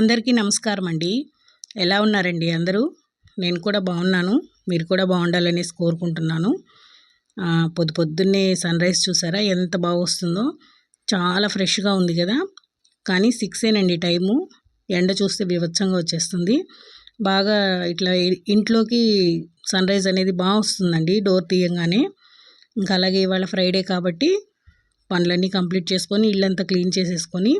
అందరికీ నమస్కారం అండి ఎలా ఉన్నారండి అందరూ? నేను కూడా బాగున్నాను. మీరు కూడా బాగుండాలనేసి కోరుకుంటున్నాను. పొద్దు పొద్దున్నే సన్ రైజ్ చూసారా? ఎంత బాగొస్తుందో చాలా ఫ్రెష్గా ఉంది కదా. కానీ సిక్సేనండి టైము. ఎండ చూస్తే బీభత్సంగా వచ్చేస్తుంది. బాగా ఇట్లా ఇంట్లోకి సన్ రైజ్ అనేది బాగా వస్తుందండి. డోర్ తీయంగానే. ఇంకా అలాగే ఇవాళ ఫ్రైడే కాబట్టి పనులన్నీ కంప్లీట్ చేసుకొని ఇల్లంతా క్లీన్ చేసేసుకొని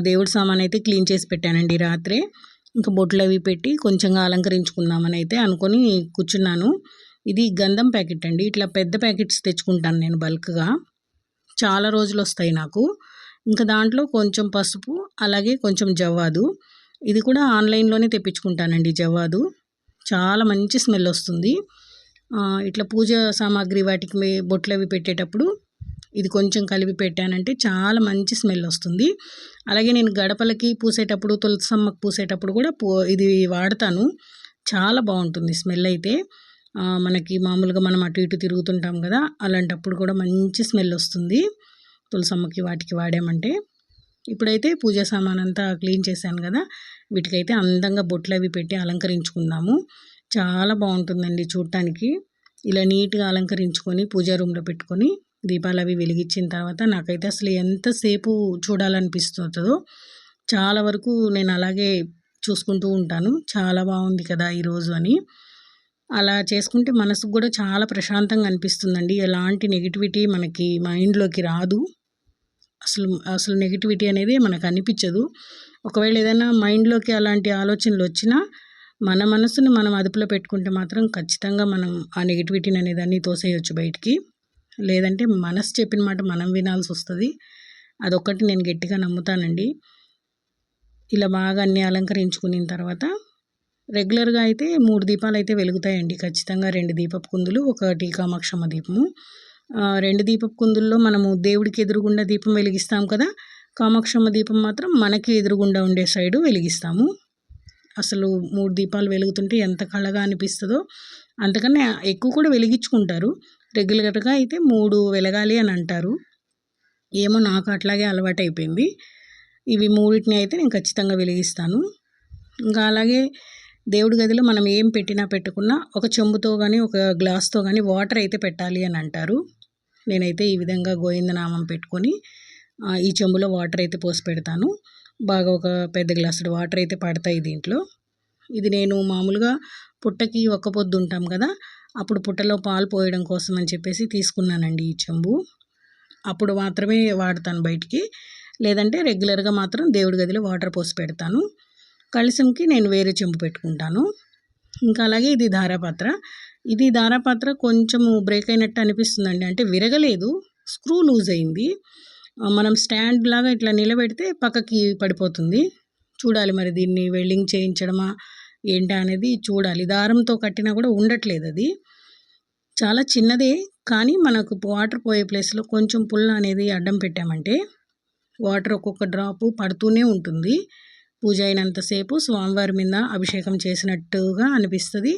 దేవుడి సామాన్ అయితే క్లీన్ చేసి పెట్టానండి రాత్రే. ఇంకా బొట్లు అవి పెట్టి కొంచెంగా అలంకరించుకుందామని అయితే అనుకొని కూర్చున్నాను. ఇది గంధం ప్యాకెట్ అండి. ఇట్లా పెద్ద ప్యాకెట్స్ తెచ్చుకుంటాను నేను బల్క్గా. చాలా రోజులు వస్తాయి నాకు. ఇంకా దాంట్లో కొంచెం పసుపు అలాగే కొంచెం జవ్వాదు. ఇది కూడా ఆన్లైన్లోనే తెప్పించుకుంటానండి జవ్వాదు. చాలా మంచి స్మెల్ వస్తుంది. ఇట్లా పూజ సామాగ్రి వాటికి బొట్లు అవి పెట్టేటప్పుడు ఇది కొంచెం కలిపి పెట్టానంటే చాలా మంచి స్మెల్ వస్తుంది. అలాగే నేను గడపలకి పూసేటప్పుడు తులసమ్మకు పూసేటప్పుడు కూడా పూ ఇది వాడతాను. చాలా బాగుంటుంది స్మెల్ అయితే. మనకి మామూలుగా మనం అటు ఇటు తిరుగుతుంటాం కదా అలాంటప్పుడు కూడా మంచి స్మెల్ వస్తుంది తులసమ్మకి వాటికి వాడామంటే. ఇప్పుడైతే పూజ సామాన్ అంతా క్లీన్ చేశాను కదా వీటికైతే అందంగా బొట్లు అవి పెట్టి అలంకరించుకుందాము. చాలా బాగుంటుందండి చూడటానికి ఇలా నీట్గా అలంకరించుకొని పూజా రూమ్లో పెట్టుకొని దీపాలు అవి వెలిగించిన తర్వాత నాకైతే అసలు ఎంతసేపు చూడాలనిపిస్తుందో చాలా వరకు నేను అలాగే చూసుకుంటూ ఉంటాను. చాలా బాగుంది కదా ఈరోజు అని. అలా చేసుకుంటే మనసుకు కూడా చాలా ప్రశాంతంగా అనిపిస్తుందండి. ఎలాంటి నెగిటివిటీ మనకి మైండ్లోకి రాదు. అసలు అసలు నెగిటివిటీ అనేది మనకు అనిపించదు. ఒకవేళ ఏదైనా మైండ్లోకి అలాంటి ఆలోచనలు వచ్చినా మన మనసుని మనం అదుపులో పెట్టుకుంటే మాత్రం ఖచ్చితంగా మనం ఆ నెగిటివిటీని అనేది అన్నీ తోసేయచ్చు బయటికి. లేదంటే మనసు చెప్పిన మాట మనం వినాల్సి వస్తుంది. అదొక్కటి నేను గట్టిగా నమ్ముతానండి. ఇలా బాగా అన్నీ అలంకరించుకున్న తర్వాత రెగ్యులర్గా అయితే మూడు దీపాలు అయితే వెలుగుతాయండి. ఖచ్చితంగా రెండు దీపపు కుందులు ఒకటి కామాక్షమ్మ దీపము. రెండు దీపపు కుందుల్లో మనము దేవుడికి ఎదురుగుండా దీపం వెలిగిస్తాం కదా? కామాక్షమ్మ దీపం మాత్రం మనకి ఎదురుగుండా ఉండే సైడు వెలిగిస్తాము. అసలు మూడు దీపాలు వెలుగుతుంటే ఎంత కళగా అనిపిస్తుందో అంతకన్నా ఎక్కువ కూడా వెలిగించుకుంటారు. రెగ్యులర్గా అయితే మూడు వెలగాలి అని అంటారు. ఏమో నాకు అట్లాగే అలవాటు అయిపోయింది ఇవి మూడింటిని అయితే నేను ఖచ్చితంగా వెలిగిస్తాను. ఇంకా అలాగే దేవుడి గదిలో మనం ఏం పెట్టినా పెట్టుకున్నా ఒక చెంబుతో కానీ ఒక గ్లాస్తో కానీ వాటర్ అయితే పెట్టాలి అని అంటారు. నేనైతే ఈ విధంగా గోవిందనామం పెట్టుకొని ఈ చెంబులో వాటర్ అయితే పోసి పెడతాను. బాగా ఒక పెద్ద గ్లాసుడు వాటర్ అయితే పడతాయి దీంట్లో. ఇది నేను మామూలుగా పుట్టకి ఒక్క పొద్దు ఉంటాం కదా అప్పుడు పుట్టలో పాలు పోయడం కోసం అని చెప్పేసి తీసుకున్నానండి ఈ చెంబు. అప్పుడు మాత్రమే వాడతాను బయటికి. లేదంటే రెగ్యులర్గా మాత్రం దేవుడి గదిలో వాటర్ పోసి పెడతాను. కలసంకి నేను వేరే చెంబు పెట్టుకుంటాను. ఇంకా అలాగే ఇది ధారాపాత్ర. ఇది ధారాపాత్ర కొంచెము బ్రేక్ అయినట్టు అనిపిస్తుందండి. అంటే విరగలేదు స్క్రూ లూజ్ అయింది. మనం స్టాండ్ లాగా ఇట్లా నిలబెడితే పక్కకి పడిపోతుంది. చూడాలి మరి దీన్ని వెల్డింగ్ చేయించడమా ఏంటా అనేది చూడాలి. దారంతో కట్టినా కూడా ఉండట్లేదు అది. చాలా చిన్నదే కానీ మనకు వాటర్ పోయే ప్లేస్లో కొంచెం పుల్ల అనేది అడ్డం పెట్టామంటే వాటర్ ఒక్కొక్క డ్రాపు పడుతూనే ఉంటుంది. పూజ అయినంతసేపు స్వామివారి మీద అభిషేకం చేసినట్టుగా అనిపిస్తుంది.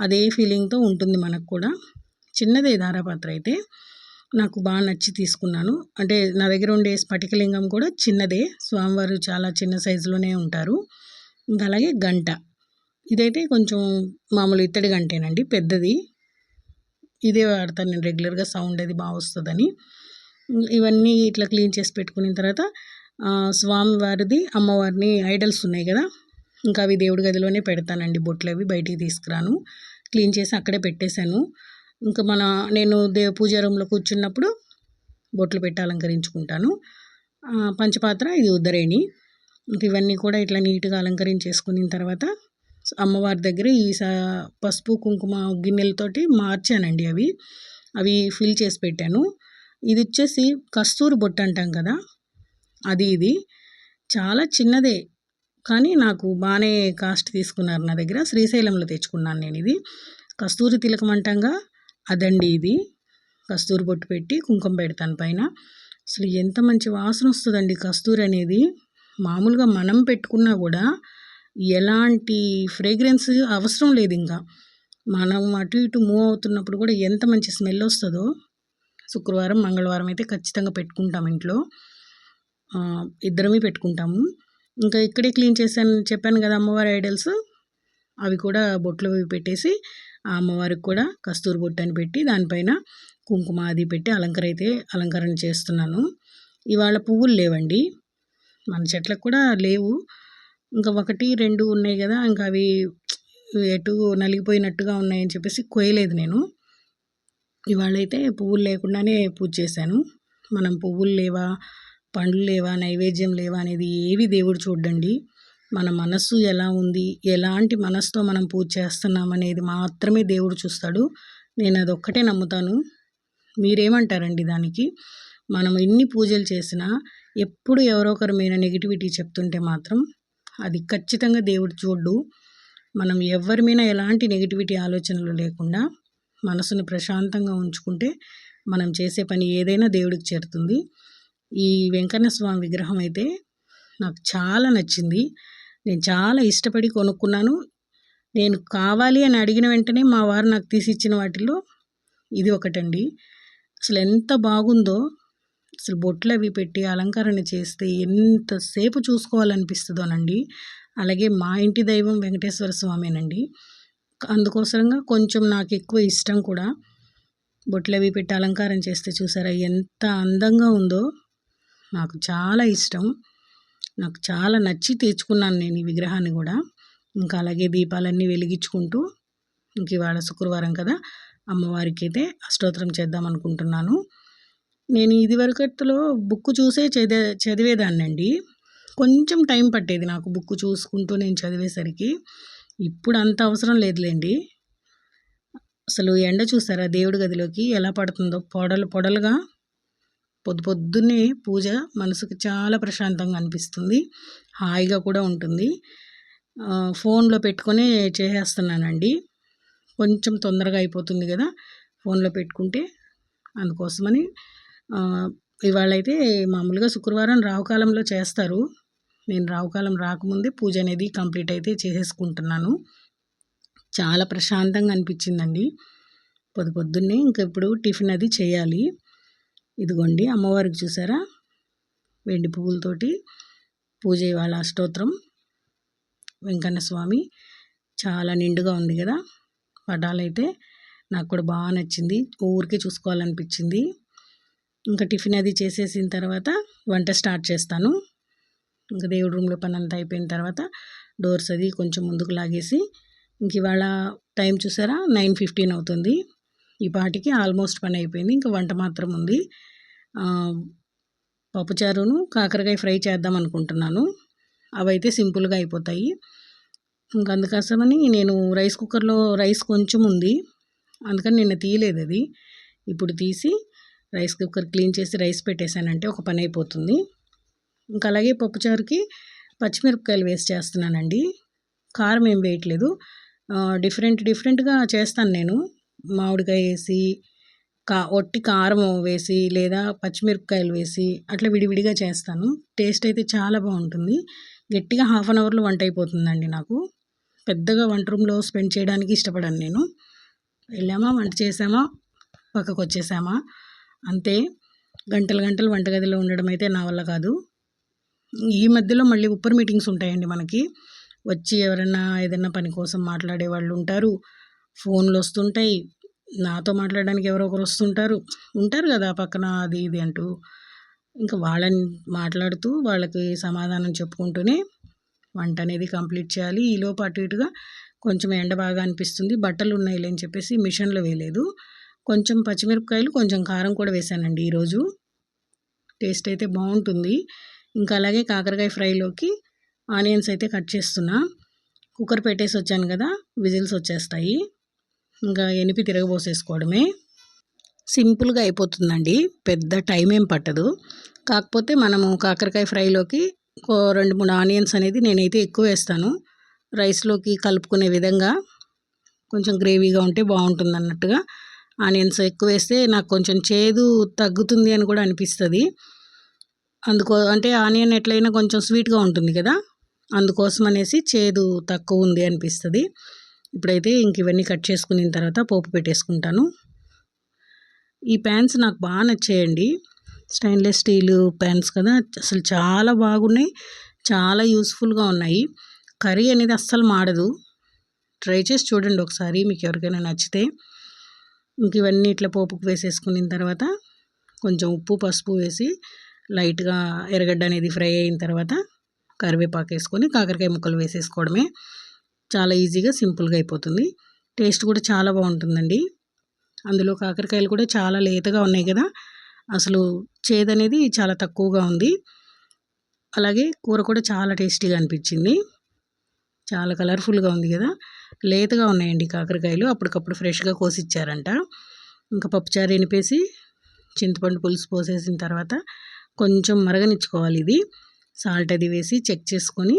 అదే ఫీలింగ్తో ఉంటుంది మనకు కూడా. చిన్నదే ధారాపాత్ర అయితే. నాకు బాగా నచ్చి తీసుకున్నాను. అంటే నా దగ్గర ఉండే స్ఫటికలింగం కూడా చిన్నదే. స్వామివారు చాలా చిన్న సైజులోనే ఉంటారు. ఇంకా అలాగే గంట. ఇదైతే కొంచెం మామూలు ఇత్తడి గంటేనండి పెద్దది. ఇదే వాడతాను నేను రెగ్యులర్గా సౌండ్ అది బాగా వస్తుందని. ఇవన్నీ ఇట్లా క్లీన్ చేసి పెట్టుకున్న తర్వాత స్వామివారిది అమ్మవారిని ఐడల్స్ ఉన్నాయి కదా ఇంకా అవి దేవుడి గదిలోనే పెడతానండి బొట్లు అవి బయటికి తీసుకురాను. క్లీన్ చేసి అక్కడే పెట్టేశాను. ఇంకా మన నేను దే పూజా రూమ్లో కూర్చున్నప్పుడు బొట్లు పెట్టి అలంకరించుకుంటాను. పంచపాత్ర ఇది ఉద్దరేణి. ఇవన్నీ కూడా ఇట్లా నీట్గా అలంకరించేసుకున్న తర్వాత అమ్మవారి దగ్గర ఈ పసుపు కుంకుమ గిన్నెలతోటి మార్చానండి అవి. అవి ఫిల్ చేసి పెట్టాను. ఇది వచ్చేసి కస్తూరి బొట్టు అంటాం కదా? అది ఇది. చాలా చిన్నదే కానీ నాకు బాగానే కాస్ట్ తీసుకున్నారు నా దగ్గర. శ్రీశైలంలో తెచ్చుకున్నాను నేను ఇది. కస్తూరి తిలకం అంటాంగా అదండి ఇది. కస్తూరి బొట్టు పెట్టి కుంకుమ పెడతాను పైన. అసలు ఎంత మంచి వాసన వస్తుందండి కస్తూరి అనేది. మామూలుగా మనం పెట్టుకున్నా కూడా ఎలాంటి ఫ్రేగ్రెన్స్ అవసరం లేదు ఇంకా. మనం అటు ఇటు మూవ్ అవుతున్నప్పుడు కూడా ఎంత మంచి స్మెల్ వస్తుందో శుక్రవారం మంగళవారం అయితే ఖచ్చితంగా పెట్టుకుంటాం ఇంట్లో. ఇద్దరమే పెట్టుకుంటాము. ఇంకా ఇక్కడే క్లీన్ చేశాను చెప్పాను కదా అమ్మవారి ఐడల్స్ అవి కూడా బొట్లు పెట్టేసి ఆ అమ్మవారికి కూడా కస్తూరి బొట్టు అని పెట్టి దానిపైన కుంకుమ అది పెట్టి అలంకర అయితే అలంకరణ చేస్తున్నాను. ఇవాళ పువ్వులు లేవండి. మన చెట్లకు కూడా లేవు. ఇంకా ఒకటి రెండు ఉన్నాయి కదా ఇంకా అవి ఎటు నలిగిపోయినట్టుగా ఉన్నాయని చెప్పేసి కోయలేదు నేను. ఇవాళైతే పువ్వులు లేకుండానే పూజ చేశాను. మనం పువ్వులు లేవా పండ్లు లేవా నైవేద్యం లేవా అనేది ఏవి దేవుడు చూడండి మన మనస్సు ఎలా ఉంది ఎలాంటి మనస్సుతో మనం పూజ చేస్తున్నాం అనేది మాత్రమే దేవుడు చూస్తాడు. నేను అదొక్కటే నమ్ముతాను. మీరేమంటారండి దానికి? మనం ఎన్ని పూజలు చేసినా ఎప్పుడు ఎవరో ఒకరి మీద నెగిటివిటీ చెప్తుంటే మాత్రం అది ఖచ్చితంగా దేవుడు చూడు మనం ఎవరి మీద ఎలాంటి నెగిటివిటీ ఆలోచనలు లేకుండా మనసును ప్రశాంతంగా ఉంచుకుంటే మనం చేసే పని ఏదైనా దేవుడికి చేరుతుంది. ఈ వెంకన్న స్వామి విగ్రహం అయితే నాకు చాలా నచ్చింది. నేను చాలా ఇష్టపడి కొనుక్కున్నాను. నేను కావాలి అని అడిగిన వెంటనే మా వారు నాకు తీసి ఇచ్చిన వాటిలో ఇది ఒకటండి. అసలు ఎంత బాగుందో అసలు బొట్లు అవి పెట్టి అలంకరణ చేస్తే ఎంతసేపు చూసుకోవాలనిపిస్తుందోనండి అలాగే మా ఇంటి దైవం వెంకటేశ్వర స్వామేనండి. అందుకోసంగా కొంచెం నాకు ఎక్కువ ఇష్టం కూడా బొట్లు అవి పెట్టి అలంకారం చేస్తే చూసారా ఎంత అందంగా ఉందో. నాకు చాలా ఇష్టం. నాకు చాలా నచ్చి తెచ్చుకున్నాను నేను ఈ విగ్రహాన్ని కూడా. ఇంకా అలాగే దీపాలన్నీ వెలిగించుకుంటూ ఇంక ఇవాళ శుక్రవారం కదా అమ్మవారికి అయితే అష్టోత్తరం చేద్దాం అనుకుంటున్నాను నేను ఇదివరకట్లో బుక్ చూసే చదివే చదివేదాన్నండి. కొంచెం టైం పట్టేది నాకు బుక్ చూసుకుంటూ నేను చదివేసరికి. ఇప్పుడు అంత అవసరం లేదులేండి. అసలు ఎండ చూసారా దేవుడి గదిలోకి ఎలా పడుతుందో? పొడలు పొడలుగా పొద్దు పొద్దున్నే పూజ మనసుకు చాలా ప్రశాంతంగా అనిపిస్తుంది. హాయిగా కూడా ఉంటుంది. ఫోన్లో పెట్టుకొని చేసేస్తున్నానండి. కొంచెం తొందరగా అయిపోతుంది కదా. ఫోన్లో పెట్టుకుంటే అందుకోసమని ఇవాళ అయితే మామూలుగా శుక్రవారం రావుకాలంలో చేస్తారు. నేను రావుకాలం రాకముందే పూజ అనేది కంప్లీట్ అయితే చేసేసుకుంటున్నాను. చాలా ప్రశాంతంగా అనిపించిందండి. పొద్దు పొద్దున్నే ఇంకా ఇప్పుడు టిఫిన్ అది చేయాలి. ఇదిగోండి అమ్మవారికి చూసారా? వెండి పువ్వులతోటి పూజ ఇవాళ అష్టోత్రం వెంకన్న స్వామి చాలా నిండుగా ఉంది కదా? పటాలైతే నాకు కూడా బాగా నచ్చింది. ఊరికే చూసుకోవాలనిపించింది. ఇంకా టిఫిన్ అది చేసేసిన తర్వాత వంట స్టార్ట్ చేస్తాను. ఇంకా దేవుడి రూమ్లో పని అంతా అయిపోయిన తర్వాత డోర్స్ అది కొంచెం ముందుకు లాగేసి ఇంక ఇవాళ టైం చూసారా? నైన్ ఫిఫ్టీన్ అవుతుంది. ఈ పాటికి ఆల్మోస్ట్ పని అయిపోయింది. ఇంకా వంట మాత్రం ఉంది. పప్పుచారును కాకరకాయ ఫ్రై చేద్దాం అనుకుంటున్నాను. అవైతే సింపుల్గా అయిపోతాయి. ఇంకా అందుకోసమని నేను రైస్ కుక్కర్లో రైస్ కొంచెం ఉంది. అందుకని నిన్న తీయలేదు అది. ఇప్పుడు తీసి రైస్ కుక్కర్ క్లీన్ చేసి రైస్ పెట్టేశానంటే ఒక పని అయిపోతుంది. ఇంకా అలాగే పప్పుచారుకి పచ్చిమిరపకాయలు వేస్ట్ చేస్తున్నానండి. కారం ఏం వేయట్లేదు. డిఫరెంట్ డిఫరెంట్గా చేస్తాను నేను. మామిడికాయ వేసి కా ఒట్టి కారం వేసి లేదా పచ్చిమిరపకాయలు వేసి అట్లా విడివిడిగా చేస్తాను. టేస్ట్ అయితే చాలా బాగుంటుంది. గట్టిగా హాఫ్ అన్ అవర్లో వంట అయిపోతుందండి నాకు. పెద్దగా వంట రూమ్లో స్పెండ్ చేయడానికి ఇష్టపడాను నేను. వెళ్ళామా? వంట చేసామా? పక్కకు వచ్చేసామా అంతే. గంటలు గంటలు వంటగదిలో ఉండడం అయితే నా వల్ల కాదు. ఈ మధ్యలో మళ్ళీ ఉప్పర్ మీటింగ్స్ ఉంటాయండి మనకి. వచ్చి ఎవరైనా ఏదైనా పని కోసం మాట్లాడే వాళ్ళు ఉంటారు. ఫోన్లు వస్తుంటాయి. నాతో మాట్లాడడానికి ఎవరో ఒకరు వస్తుంటారు. ఉంటారు కదా పక్కన అది ఇది అంటూ. ఇంకా వాళ్ళని మాట్లాడుతూ వాళ్ళకి సమాధానం చెప్పుకుంటూనే వంట అనేది కంప్లీట్ చేయాలి. ఈలోపు అటు ఇటుగా కొంచెం ఎండ బాగా అనిపిస్తుంది. బట్టలు ఉన్నాయి లేని చెప్పేసి మిషన్లో వేయలేదు. కొంచెం పచ్చిమిరపకాయలు కొంచెం కారం కూడా వేసానండి ఈరోజు. టేస్ట్ అయితే బాగుంటుంది. ఇంకా అలాగే కాకరకాయ ఫ్రైలోకి ఆనియన్స్ అయితే కట్ చేస్తున్నా. కుక్కర్ పెట్టేసి వచ్చాను కదా విజిల్స్ వచ్చేస్తాయి. ఇంకా ఎనిపి తిరగబోసేసుకోవడమే. సింపుల్గా అయిపోతుందండి. పెద్ద టైం ఏం పట్టదు. కాకపోతే మనము కాకరకాయ ఫ్రైలోకి రెండు మూడు ఆనియన్స్ అనేది నేనైతే ఎక్కువ వేస్తాను. రైస్లోకి కలుపుకునే విధంగా కొంచెం గ్రేవీగా ఉంటే బాగుంటుంది అన్నట్టుగా ఆనియన్స్ ఎక్కువ వేస్తే నాకు కొంచెం చేదు తగ్గుతుంది అని కూడా అనిపిస్తుంది. అందుకో అంటే ఆనియన్ ఎట్లయినా కొంచెం స్వీట్గా ఉంటుంది కదా? అందుకోసం అనేసి చేదు తక్కువ ఉంది అనిపిస్తుంది. ఇప్పుడైతే ఇంక ఇవన్నీ కట్ చేసుకున్న తర్వాత పోపు పెట్టేసుకుంటాను. ఈ ప్యాన్స్ నాకు బాగా నచ్చాయండి. స్టెయిన్లెస్ స్టీల్ ప్యాన్స్ కదా? అసలు చాలా బాగున్నాయి. చాలా యూస్ఫుల్గా ఉన్నాయి. కర్రీ అనేది అస్సలు మాడదు. ట్రై చేసి చూడండి ఒకసారి మీకు ఎవరికైనా నచ్చితే. ఇంక ఇవన్నీ ఇట్లా పోపుకు వేసేసుకున్న తర్వాత కొంచెం ఉప్పు పసుపు వేసి లైట్గా ఎర్రగడ్డ అనేది ఫ్రై అయిన తర్వాత కరివేపాకు వేసుకొని కాకరకాయ ముక్కలు వేసేసుకోవడమే చాలా ఈజీగా సింపుల్గా అయిపోతుంది. టేస్ట్ కూడా చాలా బాగుంటుందండి. అందులో కాకరకాయలు కూడా చాలా లేతగా ఉన్నాయి కదా అసలు చేదనేది చాలా తక్కువగా ఉంది. అలాగే కూర కూడా చాలా టేస్టీగా అనిపించింది. చాలా కలర్ఫుల్గా ఉంది కదా. లేతగా ఉన్నాయండి కాకరకాయలు. అప్పటికప్పుడు ఫ్రెష్గా కోసి ఇచ్చారంట ఇంకా పప్పుచారు ఎనిపేసి చింతపండు పులుసు పోసేసిన తర్వాత కొంచెం మరగనిచ్చుకోవాలి ఇది. సాల్ట్ అది వేసి చెక్ చేసుకొని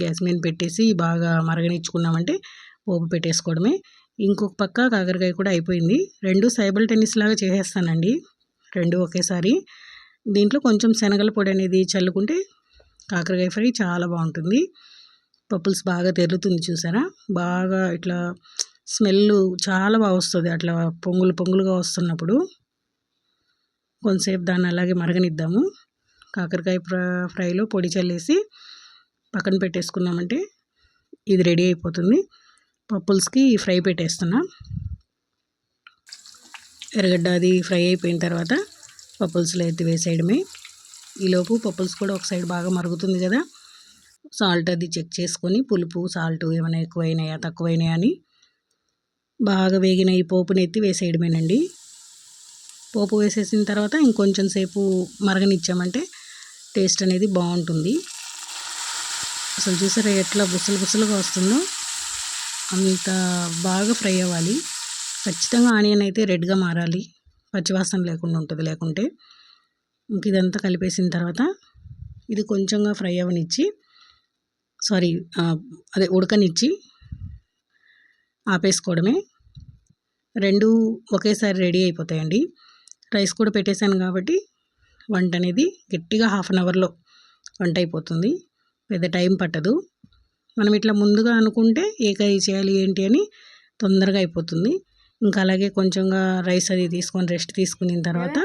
గ్యాస్ మీద పెట్టేసి బాగా మరగనిచ్చుకున్నామంటే పోపు పెట్టేసుకోవడమే. ఇంకొక పక్క కాకరకాయ కూడా అయిపోయింది. రెండు సైబల్ టెన్నిస్ లాగా చేసేస్తానండి. రెండు ఒకేసారి. దీంట్లో కొంచెం శనగల పొడి అనేది చల్లుకుంటే కాకరకాయ ఫ్రై చాలా బాగుంటుంది. పప్పుల్స్ బాగా తెరుతుంది చూసారా? బాగా ఇట్లా స్మెల్ చాలా బాగా వస్తుంది అట్లా పొంగులు పొంగులుగా వస్తున్నప్పుడు. కొంతసేపు దాన్ని అలాగే మరగనిద్దాము. కాకరకాయ ఫ్రైలో పొడి చల్లేసి పక్కన పెట్టేసుకున్నామంటే ఇది రెడీ అయిపోతుంది. పప్పుల్స్కి ఫ్రై పెట్టేస్తున్నా. ఎర్రగడ్డ అది ఫ్రై అయిపోయిన తర్వాత పప్పుల్స్లో ఎత్తి వేసేయడమే. ఈలోపు పప్పుల్స్ కూడా ఒక సైడ్ బాగా మరుగుతుంది కదా. సాల్ట్ అది చెక్ చేసుకొని పులుపు సాల్ట్ ఏమైనా ఎక్కువైనాయా తక్కువైనాయా అని బాగా వేగిన ఈ పోపుని ఎత్తి వేసేయడమేనండి. పోపు వేసేసిన తర్వాత ఇంకొంచెం సేపు మరగనిచ్చామంటే టేస్ట్ అనేది బాగుంటుంది. అసలు చూసారా ఎట్లా బుసలు బుసలుగా వస్తుందో? అంత బాగా ఫ్రై అవ్వాలి. ఖచ్చితంగా ఆనియన్ అయితే రెడ్గా మారాలి. పచ్చివాసన లేకుండా ఉంటుంది. లేకుంటే ఇంక ఇదంతా కలిపేసిన తర్వాత ఇది కొంచెంగా ఫ్రై అవ్వనిచ్చి సారీ అదే ఉడకనిచ్చి ఆపేసుకోవడమే. రెండు ఒకేసారి రెడీ అయిపోతాయండి. రైస్ కూడా పెట్టేశాను కాబట్టి వంట అనేది గట్టిగా హాఫ్ అన్ అవర్లో వంట అయిపోతుంది. పెద్ద టైం పట్టదు. మనం ఇట్లా ముందుగా అనుకుంటే ఏ కర్రీ చేయాలి ఏంటి అని తొందరగా అయిపోతుంది. ఇంకా అలాగే కొంచెంగా రైస్ అది తీసుకొని రెస్ట్ తీసుకున్న తర్వాత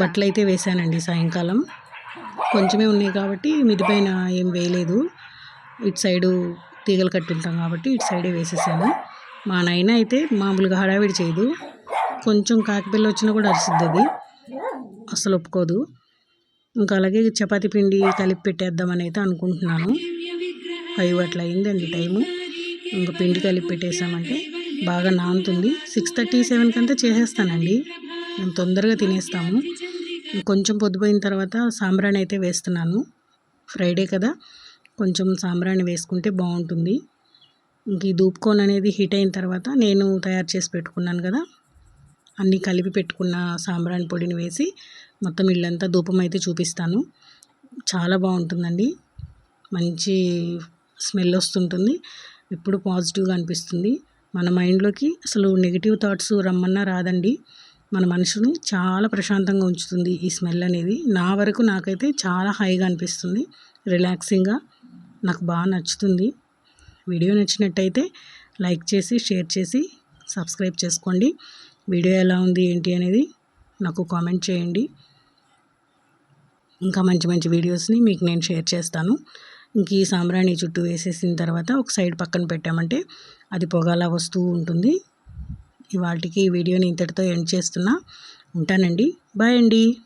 బట్టలు అయితే వేసానండి సాయంకాలం. కొంచెమే ఉన్నాయి కాబట్టి మిదిపైన ఏం వేయలేదు. ఇటు సైడు తీగలు కట్టి ఉంటాం కాబట్టి ఇటు సైడే వేసేసాను. మా నాయన అయితే మామూలుగా హడావిడి చేయదు. కొంచెం కాకిపిల్ల వచ్చినా కూడా అరిసిద్ది అది. అసలు ఒప్పుకోదు. ఇంకా అలాగే చపాతీ పిండి కలిపి పెట్టేద్దామని అయితే అనుకుంటున్నాను. ఫైవ్ అట్లా అయిందండి టైము. ఇంకా పిండి కలిపి పెట్టేసామంటే బాగా నానుతుంది. సిక్స్ థర్టీ సెవెన్కి అంతా చేసేస్తానండి. మేము తొందరగా తినేస్తాము. కొంచెం పొద్దుపోయిన తర్వాత సాంబ్రాణి అయితే వేస్తున్నాను. ఫ్రైడే కదా. కొంచెం సాంబ్రాణి వేసుకుంటే బాగుంటుంది. ఇంక ఈ ధూప్కోన్ అనేది హీట్ అయిన తర్వాత నేను తయారు చేసి పెట్టుకున్నాను కదా. అన్నీ కలిపి పెట్టుకున్న సాంబ్రాణి పొడిని వేసి మొత్తం ఇల్లంతా ధూపం అయితే చూపిస్తాను. చాలా బాగుంటుందండి. మంచి స్మెల్ వస్తుంటుంది. ఎప్పుడు పాజిటివ్గా అనిపిస్తుంది. మన మైండ్లోకి అసలు నెగిటివ్ థాట్స్ రమ్మన్నా రాదండి. మన మనసుని చాలా ప్రశాంతంగా ఉంచుతుంది ఈ స్మెల్ అనేది. నా వరకు నాకైతే చాలా హాయిగా అనిపిస్తుంది. రిలాక్సింగ్గా నాకు బాగా నచ్చుతుంది. వీడియో నచ్చినట్టయితే లైక్ చేసి షేర్ చేసి సబ్స్క్రైబ్ చేసుకోండి. వీడియో ఎలా ఉంది ఏంటి అనేది నాకు కామెంట్ చేయండి. ఇంకా మంచి మంచి వీడియోస్ని మీకు నేను షేర్ చేస్తాను. ఇంక ఈ సాంబ్రాణి చుట్టూ వేసేసిన తర్వాత ఒక సైడ్ పక్కన పెట్టామంటే అది పొగలా వస్తూ ఉంటుంది. ఇవాటికి ఈ వీడియోని ఇంతటితో ఎండ్ చేస్తున్నా. ఉంటానండి. బాయ్ అండి.